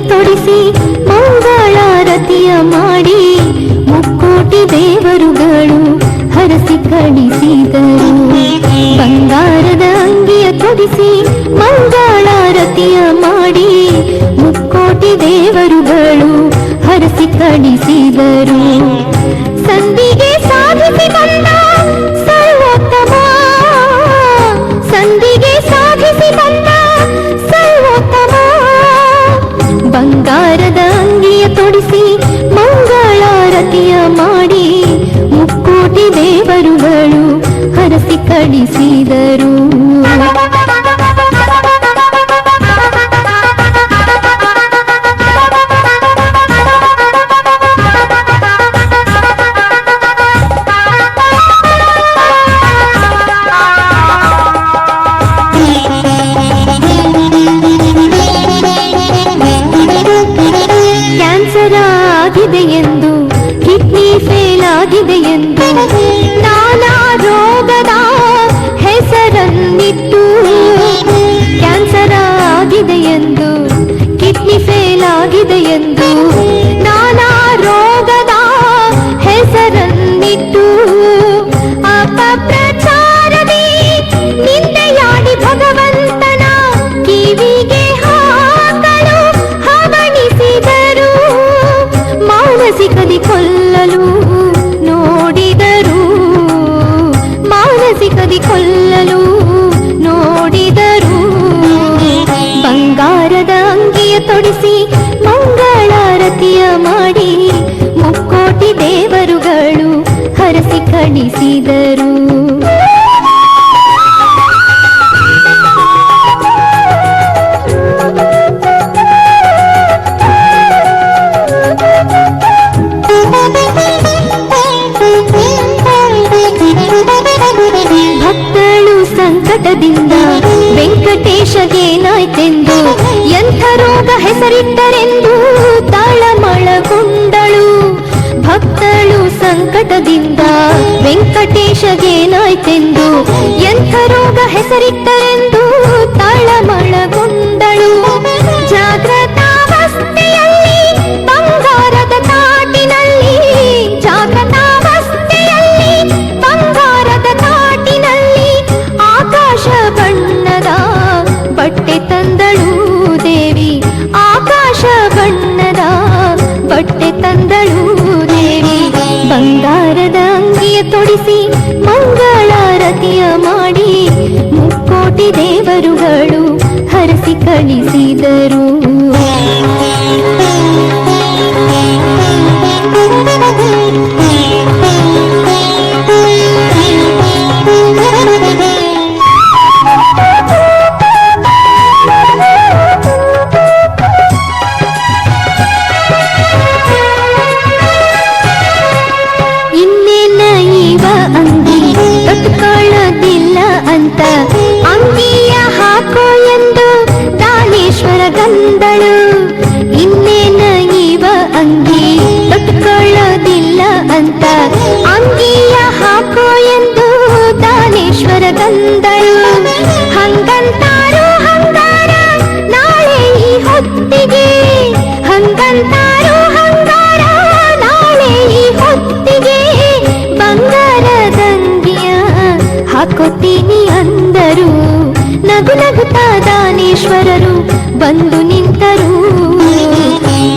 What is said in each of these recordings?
ತೊಡಿಸಿ ಮಂಗಳಾರತಿಯ ಮಾಡಿ, ಮುಕ್ಕೋಟಿ ದೇವರುಗಳು ಹರಸಿ ಕಳಿಸಿದರು. ಬಂಗಾರದ ಅಂಗಿಯ ತೊಡಿಸಿ ಮಂಗಳಾರತಿಯ ಮಾಡಿ, ಮುಕ್ಕೋಟಿ ದೇವರುಗಳು ಹರಸಿ ಕಳಿಸಿದರು. ಹರಸಿ ಕಳಿಸಿದರು ಕ್ಯಾನ್ಸರ್ ಆಗಿದೆ ಎಂದು ಕಿಡ್ನಿ ಫೇಲ್ ಆಗಿದೆ ಎಂದು ಎಂದು ಬಂಗಾರದ ಅಂಗಿಯ ತೊಡಿಸಿ ಮಂಗಳಾರತಿಯ ಮಾಡಿ ಮುಕ್ಕೋಟಿ ದೇವರುಗಳು ಹರಸಿ ಕಳಿಸಿದರು ವೆಂಕಟೇಶಗೇನಾಯ್ತೆಂದು ಎಂಥ ರೋಗ ಹೆಸರಿಟ್ಟರೆಂದು ತಾಳಮಳಗೊಂಡಳು. ಭಕ್ತಳು ಸಂಕಟದಿಂದ ವೆಂಕಟೇಶಗೇನಾಯ್ತೆಂದು ಎಂಥ ರೋಗ ಹೆಸರಿಟ್ಟರೆಂದು ಅಂಗಿಯ ತೊಡಿಸಿ ಮಂಗಳಾರತಿಯ ಮಾಡಿ ಮುಕ್ಕೋಟಿ ದೇವರುಗಳು ಹರಸಿ ಕಳಿಸಿದರು. ಅಂತ ಹಾಕೋ ಎಂದು ದಾನೇಶ್ವರ ಗಂದಳು ಬಂದು ನಿಂತರು.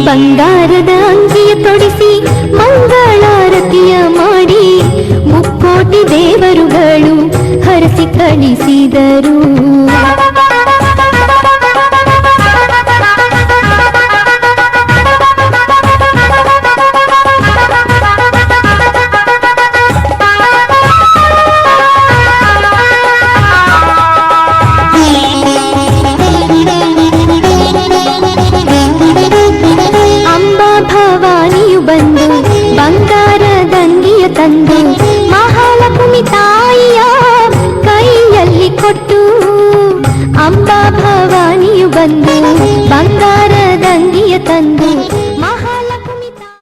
ಬಂಗಾರದ ಅಂಗಿಯ ತೊಡಿಸಿ ಮಂಗಳಾರತಿಯ ಮಾಡಿ ಮುಕ್ಕೋಟಿ ದೇವರುಗಳು ಹರಸಿ ಕಳಿಸಿದರು. ಬಂದು ಬಂಗಾರದಂಗಿಯ ತಂದು